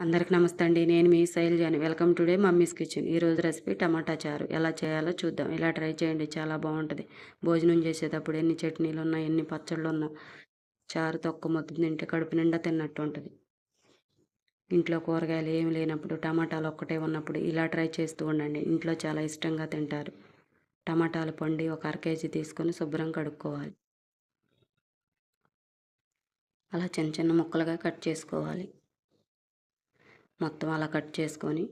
అందరికి నమస్తే అండి. నేను మీ శైలజాని వెల్కమ్ టుడే మమ్మీస్ కిచెన్. ఈరోజు రెసిపీ టమాటా చారు. ఎలా చేయాలో చూద్దాం. ఇలా ట్రై చేయండి. చాలా బాగుంటుంది. భోజనం చేసేటప్పుడు ఎన్ని చట్నీలు ఉన్నా ఎన్ని పచ్చళ్ళు ఉన్నా చారు తొక్క మొత్తం తింటే కడుపు నిండా తిన్నట్టు ఉంటుంది. ఇంట్లో కూరగాయలు ఏమి లేనప్పుడు టమాటాలు ఒక్కటే ఉన్నప్పుడు ఇలా ట్రై చేస్తూ ఉండండి. ఇంట్లో చాలా ఇష్టంగా తింటారు. టమాటాలు పండి ఒక అర కేజీ తీసుకొని శుభ్రం కడుక్కోవాలి. అలా చిన్న చిన్న ముక్కలుగా కట్ చేసుకోవాలి. మొత్తం అలా కట్ చేసుకొని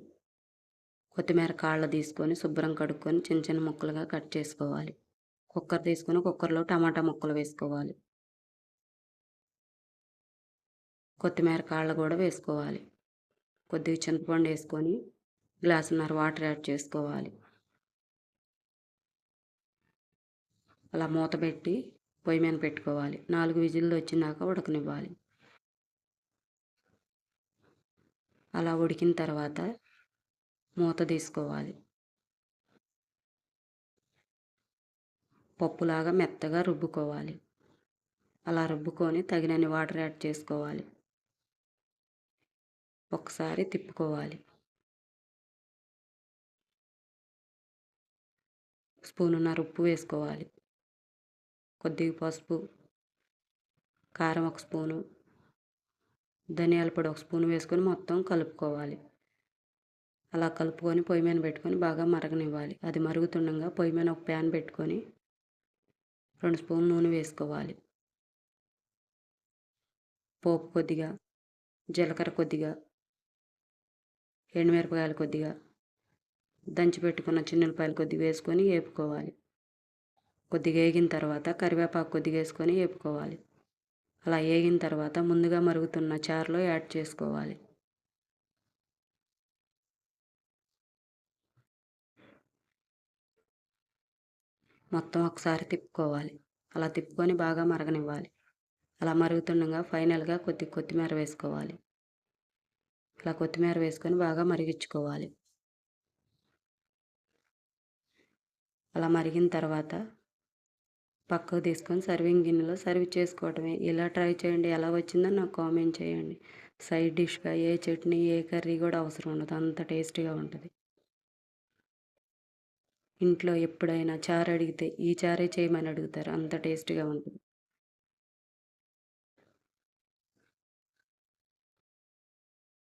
కొత్తిమీర కాళ్ళు తీసుకొని శుభ్రం కడుక్కొని చిన్న చిన్న ముక్కలుగా కట్ చేసుకోవాలి. కుక్కర్ తీసుకొని కుక్కర్లో టమాటా ముక్కలు వేసుకోవాలి. కొత్తిమీర కాళ్ళు కూడా వేసుకోవాలి. కొద్దిగా చింతపండు వేసుకొని గ్లాసున్నర వాటర్ యాడ్ చేసుకోవాలి. అలా మూత పెట్టి పొయ్యి మీద పెట్టుకోవాలి. నాలుగు విజిల్లు వచ్చినాక ఉడకనివ్వాలి. అలా ఉడికిన తర్వాత మూత తీసుకోవాలి. పప్పులాగా మెత్తగా రుబ్బుకోవాలి. అలా రుబ్బుకొని తగినన్ని వాటర్ యాడ్ చేసుకోవాలి. ఒకసారి తిప్పుకోవాలి. స్పూనున్నర ఉప్పు వేసుకోవాలి. కొద్దిగా పసుపు కారం ఒక స్పూను ధనియాల పొడి ఒక స్పూన్ వేసుకొని మొత్తం కలుపుకోవాలి. అలా కలుపుకొని పొయ్యి మీద పెట్టుకొని బాగా మరగనివ్వాలి. అది మరుగుతుండగా పొయ్యి మీద ఒక ప్యాన్ పెట్టుకొని రెండు స్పూన్ నూనె వేసుకోవాలి. పోపు కొద్దిగా జీలకర్ర కొద్దిగా ఎండుమిరపకాయలు కొద్దిగా దంచి పెట్టుకున్న చిన్నపాయలు కొద్దిగా వేసుకొని వేపుకోవాలి కొద్దిగా వేగిన తర్వాత కరివేపాకు కొద్దిగా వేసుకొని వేపుకోవాలి అలా వేగిన తర్వాత ముందుగా మరుగుతున్న చారులో యాడ్ చేసుకోవాలి. మొత్తం ఒకసారి తిప్పుకోవాలి. అలా తిప్పుకొని బాగా మరగనివ్వాలి. అలా మరుగుతుండగా ఫైనల్గా కొద్ది కొత్తిమీర వేసుకోవాలి. ఇలా కొత్తిమీర వేసుకొని బాగా మరిగించుకోవాలి. అలా మరిగిన తర్వాత పక్కకు తీసుకొని సర్వింగ్ గిన్నెలో సర్వ్ చేసుకోవటమే. ఇలా ట్రై చేయండి? ఎలా వచ్చిందో నాకు కామెంట్ చేయండి. సైడ్ డిష్గా? ఏ చట్నీ? ఏ కర్రీ కూడా అవసరం ఉండదు. అంత టేస్టీగా ఉంటుంది. ఇంట్లో ఎప్పుడైనా చారు అడిగితే ఈ చారే చేయమని అడుగుతారు. అంత టేస్టీగా ఉంటుంది.